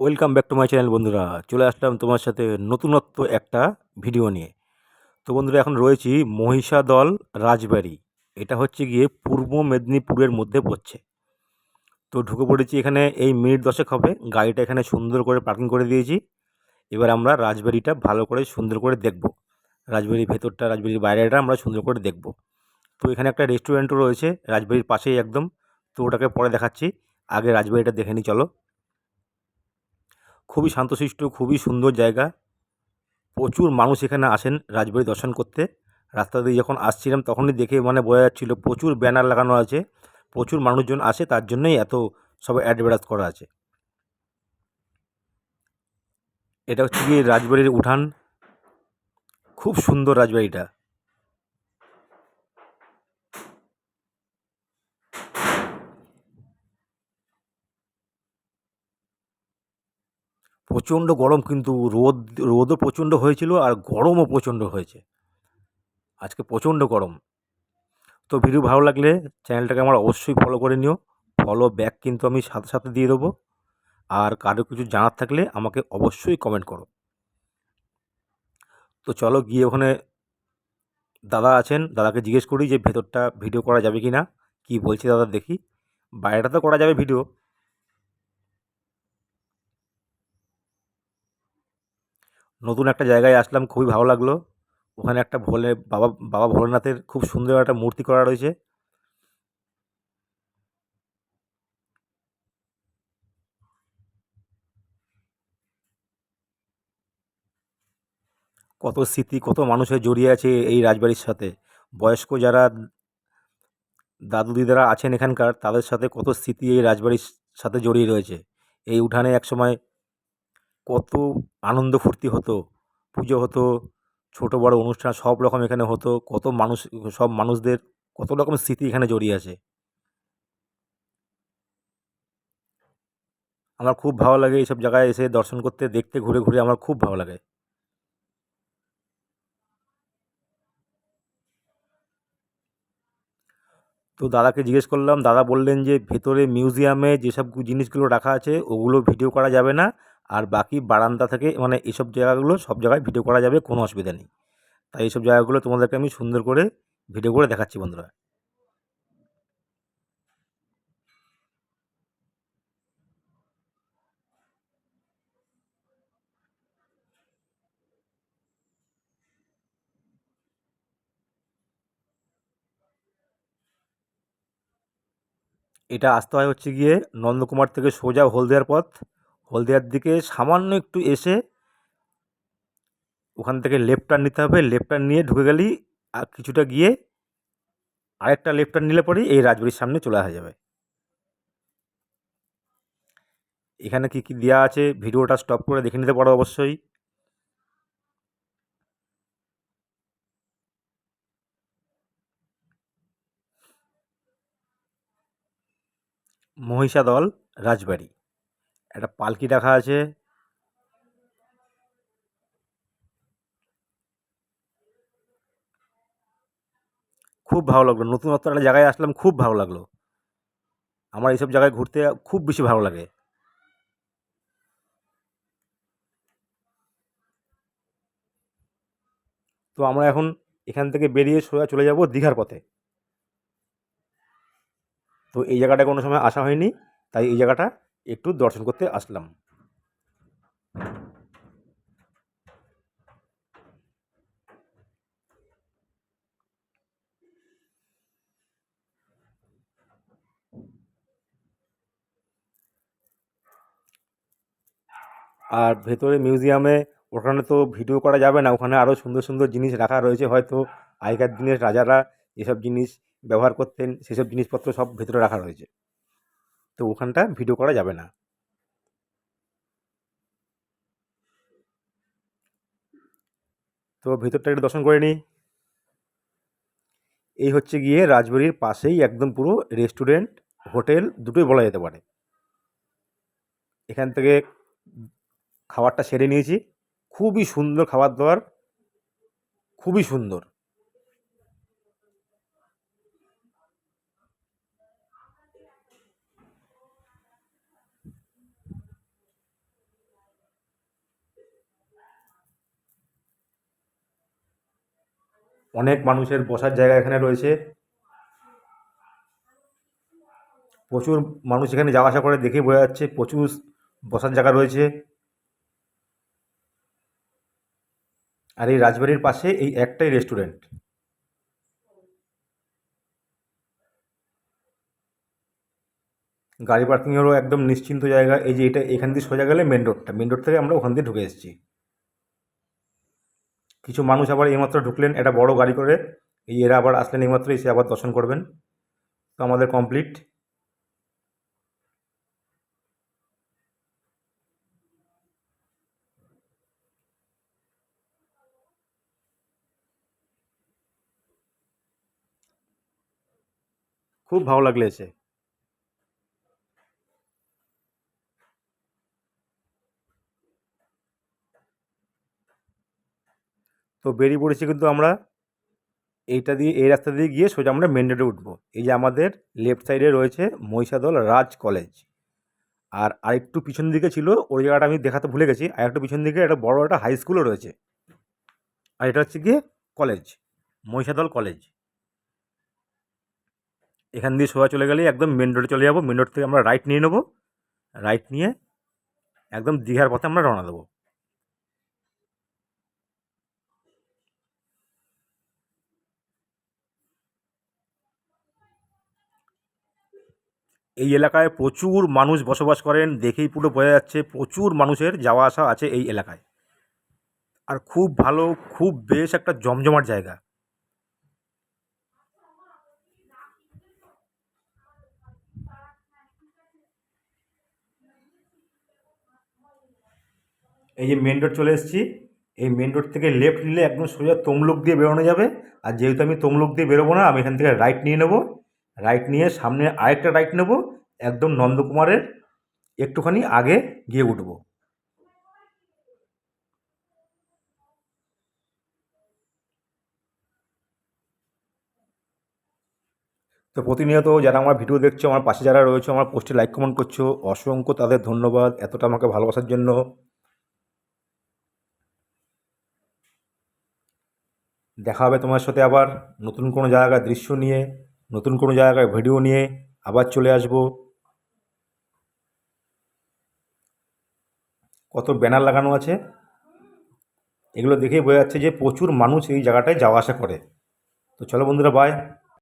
Welcome back to my channel বন্ধুরা। চলে আসলাম তোমার সাথে নতুনত্ব একটা ভিডিও নিয়ে। তো বন্ধুরা, এখন রয়েছি মহিষাদল রাজবাড়ি। এটা হচ্ছে গিয়ে পূর্ব মেদিনীপুরের মধ্যে পড়ছে। তো ঢুকে পড়েছি এখানে, এই মিনিট দশেক হবে। গাড়িটা এখানে সুন্দর করে পার্কিং করে দিয়েছি। এবার আমরা রাজবাড়িটা ভালো করে সুন্দর করে দেখব। রাজবাড়ির ভেতরটা, রাজবাড়ির বাইরেটা আমরা সুন্দর করে দেখব। তো এখানে একটা রেস্টুরেন্টও রয়েছে, রাজবাড়ির পাশেই একদম। তো ওটাকে পরে দেখাচ্ছি। আগে রাজবাড়িটা দেখে নিই চলো। খুবই শান্তশিষ্ট, খুবই সুন্দর জায়গা। প্রচুর মানুষ এখানে আসেন রাজবাড়ি দর্শন করতে। রাস্তা দিয়ে যখন আসছিলাম তখনই দেখে মানে বোঝা যাচ্ছিল প্রচুর ব্যানার লাগানো আছে, প্রচুর মানুষজন আসে, তার জন্যই এত সব অ্যাডভার্টাইজ করা আছে। এটা হচ্ছে গিয়ে রাজবাড়ির উঠান। খুব সুন্দর রাজবাড়িটা। প্রচণ্ড গরম, কিন্তু রোদ, রোদও প্রচণ্ড হয়েছিল আর গরমও প্রচণ্ড হয়েছে। আজকে প্রচণ্ড গরম। তো ভিডিও ভালো লাগলে চ্যানেলটাকে আমার অবশ্যই ফলো করে নিও। ফলো ব্যাক কিন্তু আমি সাথে সাথে দিয়ে দেবো। আর কারও কিছু জানার থাকলে আমাকে অবশ্যই কমেন্ট করো। তো চলো গিয়ে ওখানে দাদা আছেন, দাদাকে জিজ্ঞেস করি যে ভেতরটা ভিডিও করা যাবে কি না কী বলছে দাদা দেখি। বাইরেটা তো করা যাবে ভিডিও নতুন একটা জায়গায় আসলাম, খুবই ভালো লাগল। ওখানে একটা ভোলে, বাবা বাবা ভোলেনাথের খুব সুন্দর একটা মূর্তি করা রয়েছে। কত স্মৃতি, কত মানুষের জড়িয়ে আছে এই রাজবাড়ির সাথে। বয়স্ক যারা দাদু দিদারা আছেন এখানকার, তাদের সাথে কত স্মৃতি এই রাজবাড়ির সাথে জড়িয়ে রয়েছে। এই উঠানে একসময় কত আনন্দ ফুর্তি হতো, পুজো হতো, ছোটো বড়ো অনুষ্ঠান সব রকম এখানে হতো, কত মানুষ, সব মানুষদের কত রকম স্মৃতি এখানে জড়িয়ে আছে। আমার খুব ভালো লাগে এইসব জায়গায় এসে দর্শন করতে, দেখতে, ঘুরে ঘুরে আমার খুব ভালো লাগে। তো দাদাকে জিজ্ঞেস করলাম, দাদা বললেন যে ভেতরে মিউজিয়ামে যেসব জিনিসগুলো রাখা আছে, ওগুলো ভিডিও করা যাবে না? আর বাকি বারান্দা থেকে মানে এইসব জায়গাগুলো সব জায়গায় ভিডিও করা যাবে, কোনো অসুবিধা নেই। তাই এইসব জায়গাগুলো তোমাদেরকে আমি সুন্দর করে ভিডিও করে দেখাচ্ছি বন্ধুরা। এটা আসতে হয় হচ্ছে গিয়ে নন্দকুমার থেকে সোজা হলদিয়ার পথ। হলদিয়ার দিকে সামান্য একটু এসে ওখান থেকে লেফট টার্ন নিতে হবে। লেফট টার্ন নিয়ে ঢুকে গেলেই আর কিছুটা গিয়ে আরেকটা লেফট টার্ন নিলে পরেই এই রাজবাড়ির সামনে চলে আসা যাবে। এখানে কী কী দেওয়া আছে ভিডিওটা স্টপ করে দেখে নিতে পারো অবশ্যই। মহিষাদল রাজবাড়ি। একটা পালকি রাখা আছে। খুব ভালো লাগল। নতুনত্ব একটা জায়গায় আসলাম, খুব ভালো লাগল। আমার এইসব জায়গায় ঘুরতে খুব বেশি ভালো লাগে। তো আমরা এখন এখান থেকে বেরিয়ে সোজা চলে যাব দীঘার পথে। তো এই জায়গাটা কোনো সময় আসা হয়নি, তাই এই জায়গাটা একটু দর্শন করতে আসলাম। আর ভেতরে মিউজিয়ামে ওখানে তো ভিডিও করা যাবে না, ওখানে আরও সুন্দর সুন্দর জিনিস রাখা রয়েছে। হয়তো আগেকার দিনের রাজারা যেসব জিনিস ব্যবহার করতেন, সেসব জিনিসপত্র সব ভেতরে রাখা রয়েছে। তো ওখানটা ভিডিও করা যাবে না। তো ভেতরটা একটু দর্শন করে নিই। এই হচ্ছে গিয়ে রাজবাড়ির পাশেই একদম পুরো রেস্টুরেন্ট হোটেল দুটোই বলা যেতে পারে। এখান থেকে খাবারটা সেরে নিয়েছি। খুবই সুন্দর খাবার দাবার, খুবই সুন্দর। অনেক মানুষের বসার জায়গা এখানে রয়েছে। প্রচুর মানুষ এখানে যাওয়া আসা করে দেখেই বোঝা যাচ্ছে প্রচুর বসার জায়গা রয়েছে। আর এই রাজবাড়ির পাশে এই একটাই রেস্টুরেন্ট। গাড়ি পার্কিংয়েরও একদম নিশ্চিন্ত জায়গা। এই যে এটা এখান দিয়ে সোজা গেলে মেন রোডটা। মেন রোড থেকে আমরা ওখান দিয়ে ঢুকে এসেছি। কিছু মানুষ আবার এইমাত্র ঢুকলেন, একটা বড় গাড়ি করে। এই এরা আবার আসলেন এইমাত্র এসে আবার দর্শন করবেন। তো আমাদের কমপ্লিট খুব ভালো লাগলে এসে। বেরিয়ে পড়েছি কিন্তু আমরা এইটা দিয়ে, এই রাস্তা দিয়ে গিয়ে সোজা আমরা মেন রোডে উঠবো। এই যে আমাদের লেফট সাইডে রয়েছে মহিষাদল রাজ কলেজ আর আরেকটু পিছন দিকে ছিল, ওই জায়গাটা আমি দেখাতে ভুলে গেছি। আর একটু পিছন দিকে একটা বড় একটা হাই স্কুলও রয়েছে। আর এটা হচ্ছে গিয়ে কলেজ মহিষাদল কলেজ এখান দিয়ে সোজা চলে গেলেই একদম মেন রোডে চলে যাব। মেন রোড থেকে আমরা রাইট নিয়ে নেব। রাইট নিয়ে একদম দীঘার পথে আমরা রওনা দেবো। এই এলাকায় প্রচুর মানুষ বসবাস করেন, দেখেই পুরো বোঝা যাচ্ছে প্রচুর মানুষের যাওয়া আসা আছে এই এলাকায়। আর খুব ভালো, খুব বেশ একটা জমজমাট জায়গা। এই যে মেন রোড চলে এসেছি। এই মেন রোড থেকে লেফট নিলে একদম সোজা তমলুক দিয়ে বেরোনো যাবে। আর যেহেতু আমি তমলুক দিয়ে বেরোবো না, আমি এখান থেকে রাইট নিয়ে নেব। রাইট নিয়ে সামনে আরেকটা রাইট নেব, একদম নন্দকুমারের একটুখানি আগে গিয়ে উঠব। তো প্রতিনিয়ত যারা আমার ভিডিও দেখছ, আমার পাশে যারা রয়েছে, আমার পোস্টে লাইক কমেন্ট করছ, অসংখ্য তাদের ধন্যবাদ এতটা আমাকে ভালোবাসার জন্য। দেখা হবে তোমার সাথে আবার নতুন কোনো জায়গার দৃশ্য নিয়ে। নতুন কোনো জায়গায় ভিডিও নিয়ে আবার চলে আসব। কত ব্যানার লাগানো আছে? এগুলো দেখেই বোঝা যাচ্ছে যে প্রচুর মানুষ এই জায়গাটায় যাওয়া আসা করে। তো চলো বন্ধুরা বাই